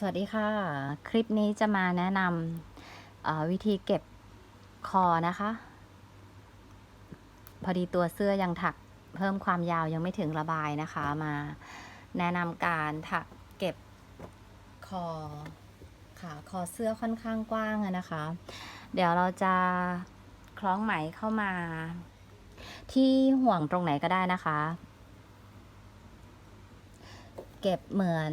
สวัสดีค่ะ คลิปนี้จะมาแนะนำวิธีเก็บคอนะคะ พอดีตัวเสื้อยังถักเพิ่มความยาวยังไม่ถึงระบายนะคะ มาแนะนำการถักเก็บคอค่ะคอเสื้อค่อนข้างกว้างนะคะ เดี๋ยวเราจะคล้องไหมเข้ามา ที่ห่วงตรงไหนก็ได้นะคะ เก็บเหมือน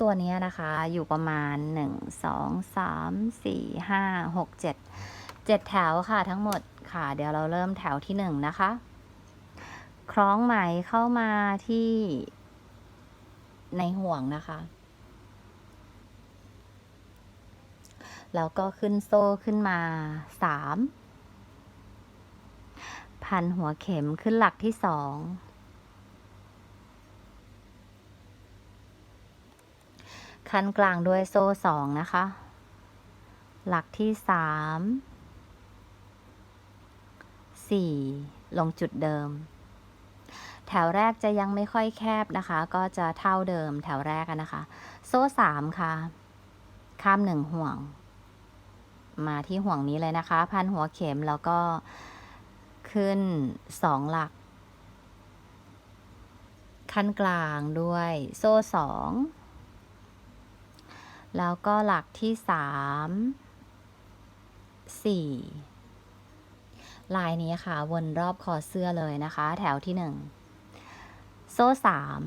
ตัวนี้นะคะ อยู่ประมาณ 1 2 3 4 5 6 7 7 แถวค่ะทั้งหมดค่ะ เดี๋ยวเราเริ่มแถวที่ 1 นะคะ คล้องไหมเข้ามาที่ในห่วงนะคะ แล้วก็ขึ้นโซ่ขึ้นมา 3 พันหัวเข็มขึ้นหลักที่ 2 ขั้นกลางด้วยโซ่สองนะคะ หลักที่สามสี่ลงจุดเดิม แถวแรกจะยังไม่ค่อยแคบนะคะ ก็จะเท่าเดิมแถวแรกนะคะ โซ่สามค่ะ ข้ามหนึ่งห่วง มาที่ห่วงนี้เลยนะคะ พันหัวเข็มแล้วก็ขึ้นสองหลัก ขั้นกลางด้วยโซ่สอง แล้วก็หลักที่สามสี่ลายนี้ค่ะ วนรอบคอเสื้อเลยนะคะ แถวที่หนึ่งโซ่สาม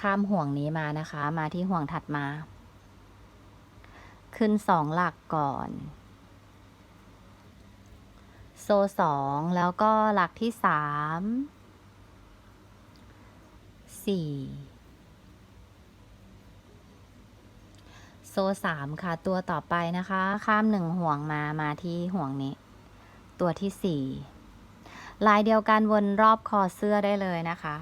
ข้ามห่วงนี้มานะคะ มาที่ห่วงถัดมา ขึ้นสองหลักก่อน โซ่สองแล้วก็หลักที่สามสี่ โซ่สามค่ะ ตัวต่อไปนะคะ ข้ามหนึ่งห่วงมามาที่ห่วงนี้ ตัวที่สี่ลายเดียวกันวนรอบคอเสื้อได้เลยนะคะ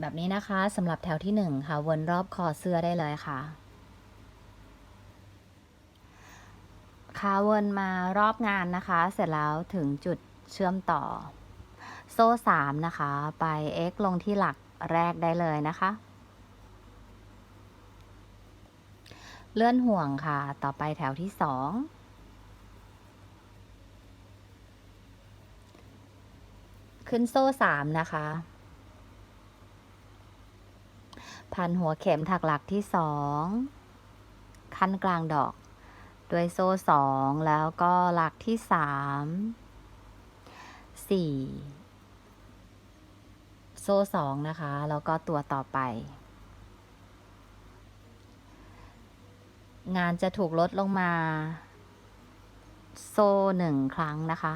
แบบนี้นะคะสำหรับแถวที่หนึ่งค่ะ วนรอบคอเสื้อได้เลยค่ะ ขาวนมารอบงานนะคะ เสร็จแล้วถึงจุดเชื่อมต่อ โซ่สามนะคะ ไป x ลงที่หลักแรกได้เลยนะคะ เลื่อนห่วงค่ะ ต่อไปแถวที่สองขึ้นโซ่สามนะคะ พันหัวเข็มถักหลักที่สอง ขั้นกลางดอก ด้วยโซ่สองแล้วก็หลักที่สามสี่โซ่สองนะคะ แล้วก็ตัวต่อไป งานจะถูกลดลงมา โซ่หนึ่งครั้งนะคะ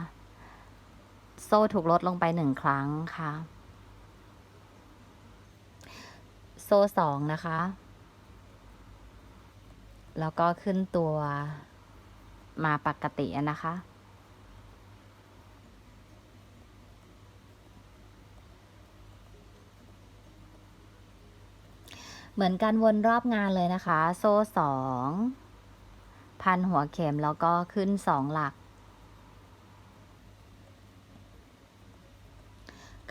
โซ่ถูกลดลงไปหนึ่งครั้งค่ะ โซ่สองนะคะ แล้วก็ขึ้นตัวมาปกตินะคะ เหมือนกันวนรอบงานเลยนะคะ โซ่สองพันหัวเข็มแล้วก็ขึ้นสองหลัก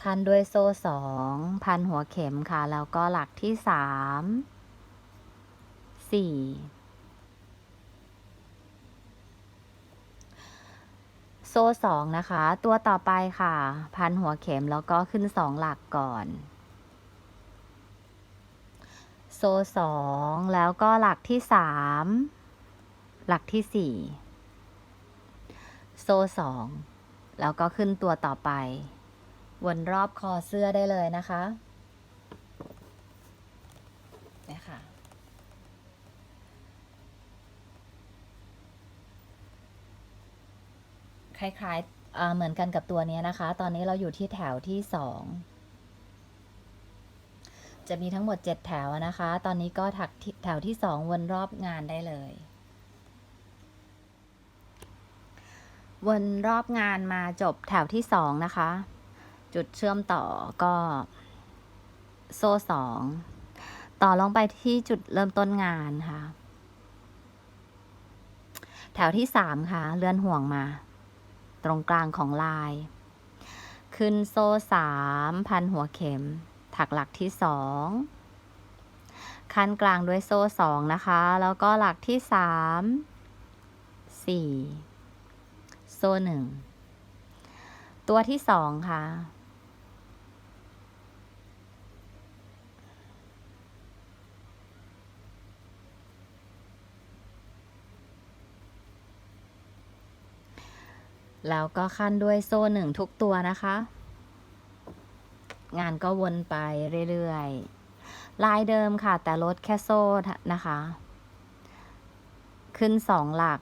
คันด้วยโซ่สองพันหัวเข็มค่ะ แล้วก็หลักที่สามสี่ โซ่สองนะคะ ตัวต่อไปค่ะ พันหัวเข็มแล้วก็ขึ้นสองหลักก่อน โซ่สองแล้วก็หลักที่สามหลักที่สี่โซ่สองแล้วก็ขึ้นตัวต่อไป วนรอบคอเสื้อได้เลยนะคะเนี่ยค่ะ คล้ายๆเหมือนกันกับตัวนี้นะคะ ตอนนี้เราอยู่ที่แถวที่สองจะมีทั้งหมดเจ็ดแถวนะคะ ตอนนี้ก็ถักแถวที่สองวนรอบงานได้เลย วนรอบงานมาจบแถวที่สองนะคะ จุดเชื่อมต่อก็ โซ่สองต่อลงไปที่จุดเริ่มต้นงานค่ะ แถวที่สามค่ะ เลื่อนห่วงมา ตรงกลางของลาย ขึ้นโซ่สามพันหัวเข็ม ถักหลักที่สองขั้นกลางด้วยโซ่สองนะคะ แล้วก็หลักที่สามสี่โซ่หนึ่งตัวที่สองค่ะ แล้วก็ขั้นด้วยโซ่หนึ่งทุกตัวนะคะ งานก็วนไปเรื่อยๆ ลายเดิมค่ะแต่ลดแค่โซ่นะคะ ขึ้นสองหลัก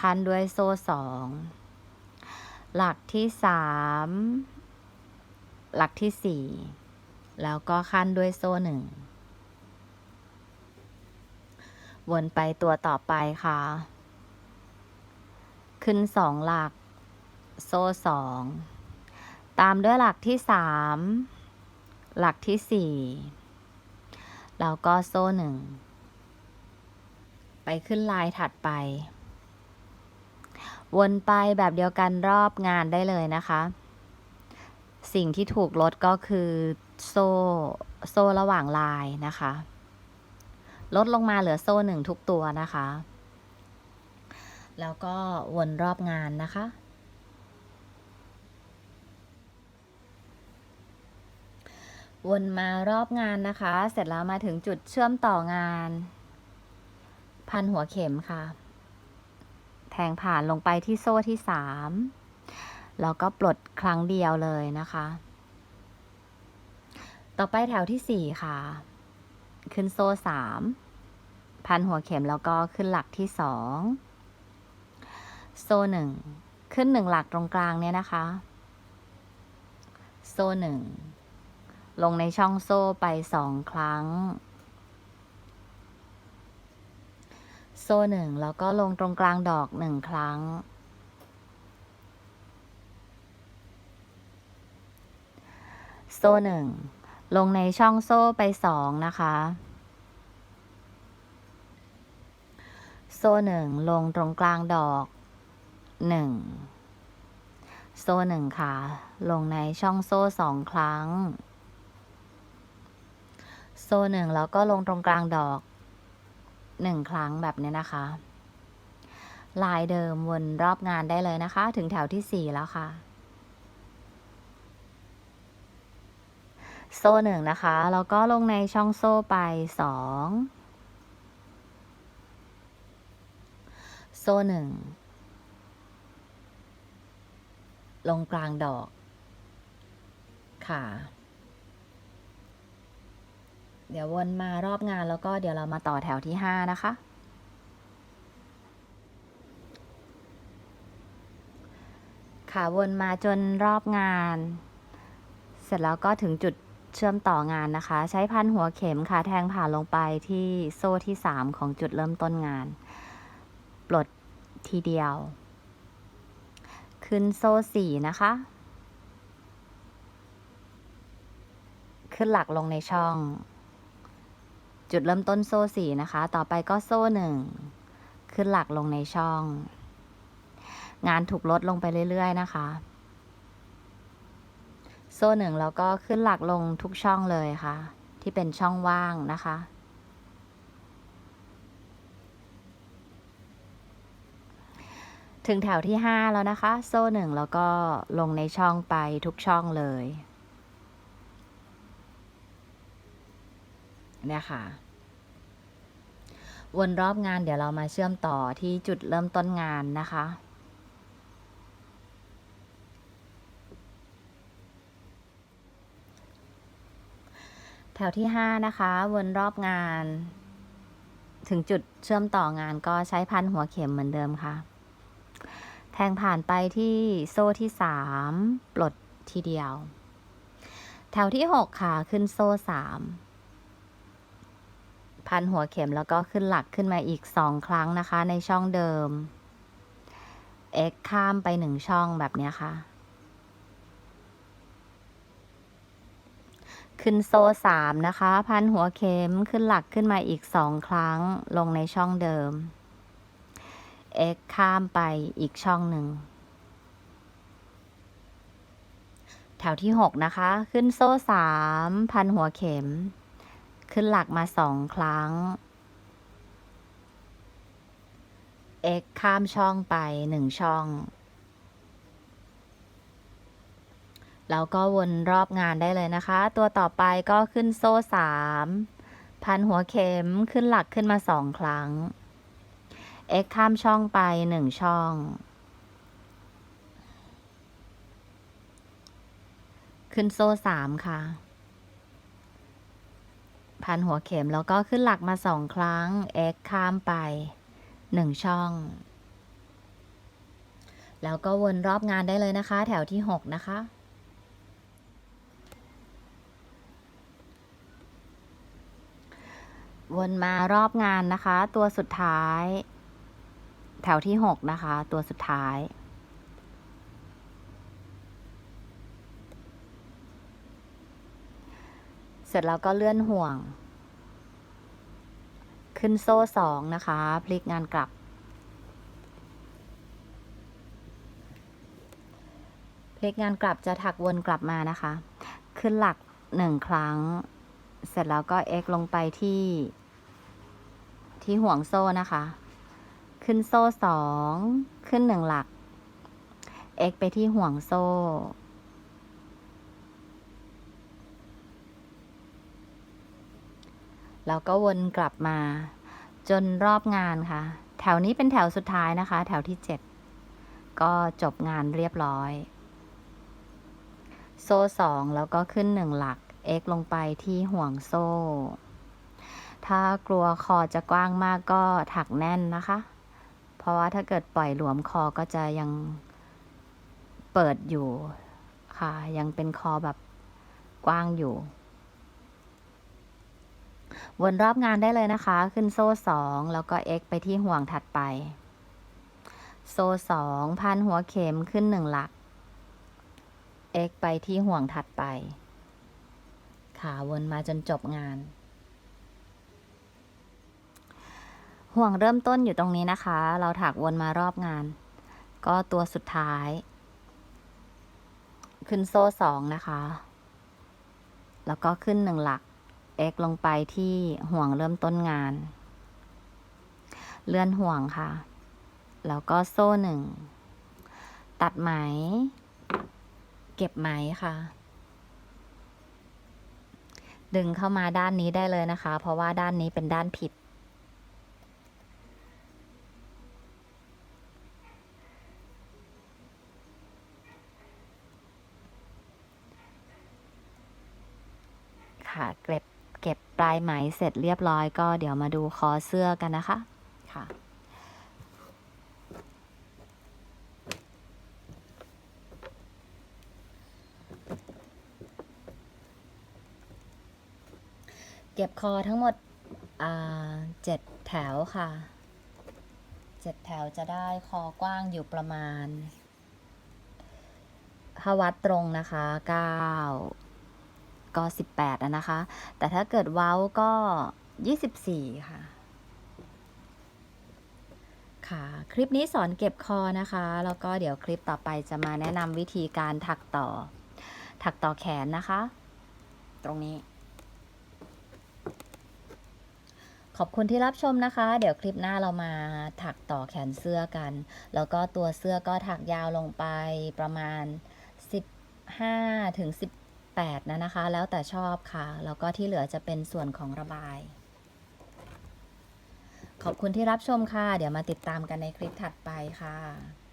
คันด้วยโซ่สองหลักที่สามหลักที่สี่แล้วก็คันด้วยโซ่หนึ่งวนไปตัวต่อไปค่ะ ขึ้นสองหลัก โซ่สองตามด้วยหลักที่สามหลักที่สี่แล้วก็โซ่หนึ่งไปขึ้นลายถัดไป วนไปแบบเดียวกันรอบงานได้เลยนะคะ สิ่งที่ถูกลดก็คือโซ่โซ่ระหว่างลายนะคะ ลดลงมาเหลือโซ่หนึ่งทุกตัวนะคะ แล้วก็วนรอบงานนะคะ วนมารอบงานนะคะ เสร็จแล้วมาถึงจุดเชื่อมต่องาน พันหัวเข็มค่ะ แทงผ่านลงไปที่โซ่ที่สามแล้วก็ปลดครั้งเดียวเลยนะคะ ต่อไปแถวที่สี่ค่ะ ขึ้นโซ่สามพันหัวเข็มแล้วก็ขึ้นหลักที่สอง โซ่หนึ่งขึ้นหนึ่งหลักตรงกลางเนี่ยนะคะ โซ่หนึ่งลงในช่องโซ่ไปสองครั้ง โซ่หนึ่งแล้วก็ลงตรงกลางดอกหนึ่งครั้ง โซ่หนึ่งลงในช่องโซ่ไปสองนะคะ โซ่หนึ่งลงตรงกลางดอก 1 โซ่หนึ่งค่ะ ลงในช่องโซ่สองครั้ง โซ่หนึ่งแล้วก็ลงตรงกลางดอกหนึ่งครั้งแบบนี้นะคะ ลายเดิมวนรอบงานได้เลยนะคะ ถึงแถวที่สี่แล้วค่ะ โซ่หนึ่งนะคะ แล้วก็ลงในช่องโซ่ไปสองโซ่หนึ่ง ลงกลางดอก ค่ะ เดี๋ยววนมารอบงานแล้วก็เดี๋ยวเรามาต่อแถวที่ห้านะคะ ค่ะวนมาจนรอบงาน เสร็จแล้วก็ถึงจุดเชื่อมต่องานนะคะ ใช้พันหัวเข็มค่ะแทงผ่านลงไปที่โซ่ที่สามของจุดเริ่มต้นงาน ปลดทีเดียว ขึ้นโซ่สี่นะคะ ขึ้นหลักลงในช่อง จุดเริ่มต้นโซ่สี่นะคะ ต่อไปก็โซ่หนึ่งขึ้นหลักลงในช่อง งานถูกลดลงไปเรื่อย ๆ นะคะ โซ่หนึ่งแล้วก็ขึ้นหลักลงทุกช่องเลยค่ะ ที่เป็นช่องว่างนะคะ ถึงแถวที่ห้าแล้วนะคะ โซ่หนึ่งแล้วก็ลงในช่องไปทุกช่องเลยเนี่ยค่ะ วนรอบงานเดี๋ยวเรามาเชื่อมต่อที่จุดเริ่มต้นงานนะคะ แถวที่ห้านะคะ วนรอบงาน ถึงจุดเชื่อมต่องานก็ใช้พันหัวเข็มเหมือนเดิมค่ะ แทงผ่านไปที่โซ่ที่สามปลดทีเดียว แถวที่หกค่ะ ขึ้นโซ่สามพันหัวเข็มแล้วก็ขึ้นหลักขึ้นมาอีกสองครั้งนะคะ ในช่องเดิม x ข้ามไปหนึ่งช่องแบบนี้ค่ะ ขึ้นโซ่สามนะคะ พันหัวเข็มขึ้นหลักขึ้นมาอีกสองครั้งลงในช่องเดิม x ข้ามไปอีกช่องหนึ่ง แถวที่ 6 นะคะ ขึ้นโซ่ 3 พันหัวเข็ม ขึ้นหลักมาสองครั้ง x ข้ามช่องไปหนึ่งช่องแล้วก็วนรอบงานได้เลยนะคะ ตัวต่อไปก็ขึ้นโซ่ 3 พันหัวเข็มขึ้นหลักขึ้นมาสองครั้ง x ข้ามช่องไปหนึ่งช่อง ขึ้นโซ่สามค่ะ พันหัวเข็มแล้วก็ขึ้นหลักมาสองครั้ง x ข้ามไปหนึ่งช่อง แล้วก็วนรอบงานได้เลยนะคะ แถวที่หกนะคะวนมารอบงานนะคะ ตัวสุดท้าย แถวที่หกนะคะ ตัวสุดท้าย เสร็จแล้วก็เลื่อนห่วง ขึ้นโซ่สองนะคะ พลิกงานกลับ พลิกงานกลับจะถักวนกลับมานะคะ ขึ้นหลักหนึ่งครั้ง เสร็จแล้วก็ x ลงไปที่ที่ห่วงโซ่นะคะ ขึ้นโซ่สอง ขึ้นหนึ่งหลัก x ไปที่ห่วงโซ่ แล้วก็วนกลับมา จนรอบงานค่ะ แถวนี้เป็นแถวสุดท้ายนะคะ แถวที่เจ็ดก็จบงานเรียบร้อย โซ่สองแล้วก็ขึ้นหนึ่งหลัก x ลงไปที่ห่วงโซ่ ถ้ากลัวคอจะกว้างมากก็ถักแน่นนะคะ เพราะว่าถ้าเกิดปล่อยหลวมคอก็จะยังเปิดอยู่ค่ะ ยังเป็นคอแบบกว้างอยู่วนรอบงานได้เลยนะคะ ขึ้นโซ่สองแล้วก็ x ไปที่ห่วงถัดไป โซ่สองพันหัวเข็มขึ้นหนึ่งหลัก x ไปที่ห่วงถัดไปขาวนมาจนจบงาน ห่วงเริ่มต้นอยู่ตรงนี้นะคะ เราถักวนมารอบงาน ก็ตัวสุดท้าย ขึ้นโซ่สองนะคะ แล้วก็ขึ้นหนึ่งหลัก x ลงไปที่ห่วงเริ่มต้นงาน เลื่อนห่วงค่ะ แล้วก็โซ่หนึ่ง ตัดไหม เก็บไหมค่ะ ดึงเข้ามาด้านนี้ได้เลยนะคะ เพราะว่าด้านนี้เป็นด้านผิด ค่ะ เก็บเก็บปลายไหมเสร็จเรียบร้อยก็เดี๋ยวมาดูคอเสื้อกันนะคะค่ะเก็บคอทั้งหมดเจ็ดแถวค่ะ เจ็ดแถวจะได้คอกว้างอยู่ประมาณถ้าวัดตรงนะคะเก้า ก็ 18อะนะคะ แต่ถ้าเกิดเว้าก็ 24 ค่ะ ค่ะ คลิปนี้สอนเก็บคอนะคะ แล้วก็เดี๋ยวคลิปต่อไปจะมาแนะนำวิธีการถักต่อ ถักต่อแขนนะคะ ตรงนี้ ขอบคุณที่รับชมนะคะ เดี๋ยวคลิปหน้าเรามาถักต่อแขนเสื้อกัน แล้วก็ตัวเสื้อก็ถักยาวลงไปประมาณ 15ถึง10 8 นะนะคะ แล้วแต่ชอบค่ะ แล้วก็ที่เหลือจะเป็นส่วนของระบาย ขอบคุณที่รับชมค่ะ เดี๋ยวมาติดตามกันในคลิปถัดไปค่ะ